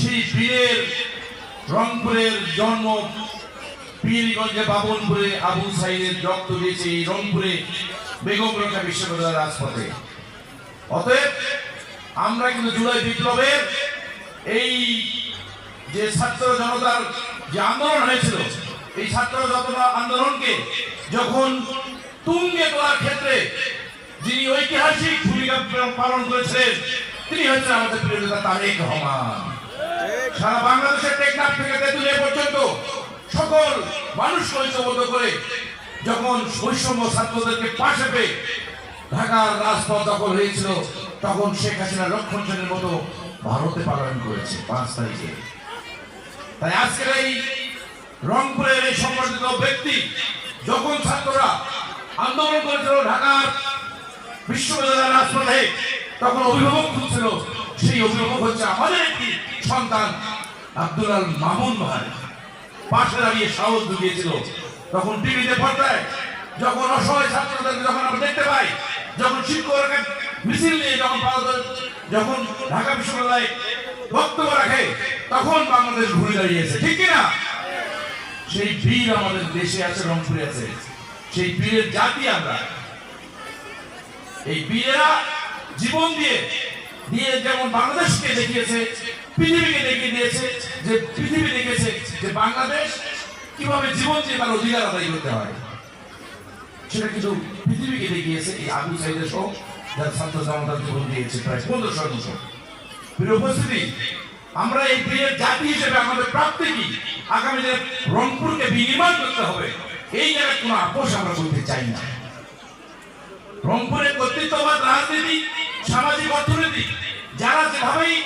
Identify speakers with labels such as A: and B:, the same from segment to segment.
A: সেই বীরের রংপুরের জন্ম পীরগঞ্জে বাবনপুরে আবু সাইদের রক্ত দিয়েছে এই রংপুরে বেগম রক্ষা বিশ্ববিদ্যালয়ের রাজপথে। অতএব আমরা কিন্তু জুলাই বিপ্লবের এই যে ছাত্র জনতার যে আন্দোলন হয়েছিল, এই ছাত্র জনতা আন্দোলনকে যখন তুঙ্গে তোলার ক্ষেত্রে যিনি ঐতিহাসিক ভূমিকা পালন করেছিলেন, তিনি হচ্ছেন আমাদের প্রিয় নেতা তারেক রহমান। সারা বাংলাদেশের টেকনাফ থেকে তেঁতুলিয়া পর্যন্ত সকল মানুষকে ঐক্যবদ্ধ করে যখন বৈষম্য ছাত্রদেরকে পাশে পেয়ে ঢাকার রাজপথ দখল হয়েছিল, তখন শেখ হাসিনা রক্ষণশনের মতো ভারতে পালন করেছে পাঁচ তারিখে। তাই আজকের এই রংপুরের এই সংগঠিত ব্যক্তি যখন ছাত্ররা আন্দোলন করেছিল ঢাকার বিশ্ববিদ্যালয়ের রাজপথে, তখন অভিভাবক খুঁজছিল, সেই অভিভাবক হচ্ছে আমাদের একটি সন্তান আব্দুল আল মামুন ভাই পাশে দাঁড়িয়ে সাহস জুগিয়েছিল। তখন টিভিতে পর্দায় যখন অসহায় ছাত্রদেরকে যখন আমরা দেখতে পাই, যখন শিক্ষকরা মিছিল নিয়ে যখন যখন ঢাকা বিশ্ববিদ্যালয়ে বক্তব্য রাখে, তখন বাংলাদেশ ঘুরে দাঁড়িয়েছে। ঠিক কিনা? সেই বীর আমাদের দেশে আছে, রংপুরে আছে। সেই বীরের জাতি আমরা। এই বীরেরা জীবন দিয়ে দিয়ে যেমন বাংলাদেশকে দেখিয়েছে, পৃথিবীকে দেখিয়ে দিয়েছে, যে পৃথিবী দেখেছে যে বাংলাদেশ কীভাবে জীবন দিয়ে তার অধিকার আদায় করতে হয়। সেটা কিন্তু পৃথিবীকে দেখিয়েছে এই আবু সাইদের সহ যার ছাত্র জনতার জীবন দিয়েছে প্রায় পনেরো শতাংশ প্রিয় উপস্থিতি, আমরা এই প্রিয়ের জাতি হিসেবে আমাদের প্রাপ্তি কি? আগামী দিনে রংপুরকে বিনির্মাণ করতে হবে, এই জায়গায় কোনো আপোষ আমরা করতে চাই না। রংপুরের কর্তৃত্ববাদ রাজনীতি, সামাজিক অর্থনীতি, যারা যেভাবেই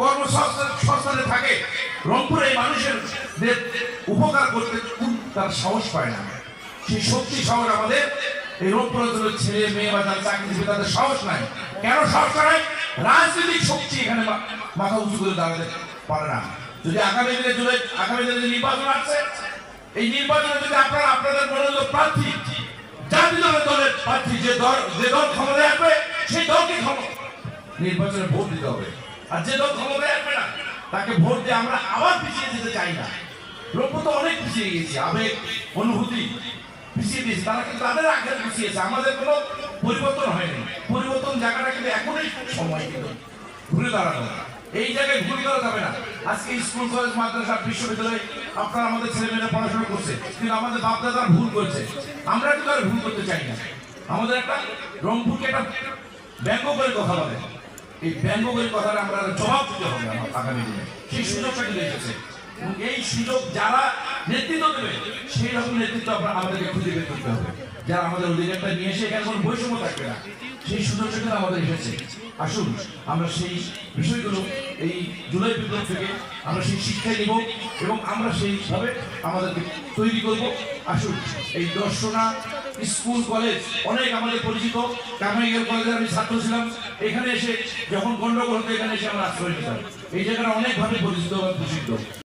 A: কর্মসংস্থানে থাকে, রংপুরে মানুষের উপকার করতে তার সাহস পায় না। সেই শক্তি শহর আমাদের, এই রংপুর অঞ্চলের ছেলে, মেয়ে বা যারা চাকরিজীবী তাদের সাহস নাই। কেন সাহস করে? রাজনৈতিক শক্তি এখানে মাথা উঁচু করে দাঁড়াতে পারে না। যদি আগামী দিনে জুলাই, আগামী দিনে নির্বাচন আসছে, এই নির্বাচনে যদি আপনারা, আপনাদের মনোনীত প্রার্থী প্রার্থী যে দল, যে ভোট দিতে হবে। আর যে দল ক্ষমতায় আসবে না, তাকে ভোট দিয়ে আমরা আবার পিছিয়ে যেতে চাই না। রূপপুর তো অনেক পিছিয়ে গেছি আবেগ, অনুভূতি পিছিয়ে দিয়েছে। তারা কিন্তু তাদের আগে পিছিয়েছে আমাদের কোনো পরিবর্তন হয়নি। পরিবর্তন জায়গাটা কিন্তু এখনই সময় কিন্তু ঘুরে দাঁড়ানো। এই জায়গায় ঘুরে দাঁড়া যাবে না। আজকে স্কুল, কলেজ, মাদ্রাসা, বিশ্ববিদ্যালয় আপনারা আমাদের ছেলেমেয়েরা পড়াশোনা করছে, কিন্তু আমাদের বাপদাদার ভুল করছে। আমরা কিন্তু আর ভুল করতে চাই না। আমাদের একটা রংপুরকে একটা ব্যঙ্গ করে কথা বলে। এই ব্যঙ্গ করে কথাটা আমরা জবাব দিতে হবে আমার আগামী দিনে। সেই সুযোগটা কিন্তু এসেছে। এই সুযোগ যারা নেতৃত্ব দেবে, সেই রকম নেতৃত্ব আমরা আমাদেরকে খুঁজে বের করতে হবে। যারা আমাদের অধিকারটা নিয়ে এসে এখানে কোনো বৈষম্য থাকবে না, সেই সুযোগটা কিন্তু আমাদের এসেছে। আসুন, আমরা সেই বিষয়গুলো এই জুলাই বিপ্লব থেকে আমরা সেই শিক্ষা নিব এবং আমরা সেইভাবে আমাদেরকে তৈরি করব। আসুন, এই দর্শনা, স্কুল, কলেজ, অনেক আমাদের পরিচিত। কামাইগেল কলেজে আমি ছাত্র ছিলাম। এখানে এসে যখন গন্ডগোল হতো, এখানে এসে আমরা আশ্রয় নিতাম। এই জায়গাটা অনেকভাবে পরিচিত এবং প্রসিদ্ধ।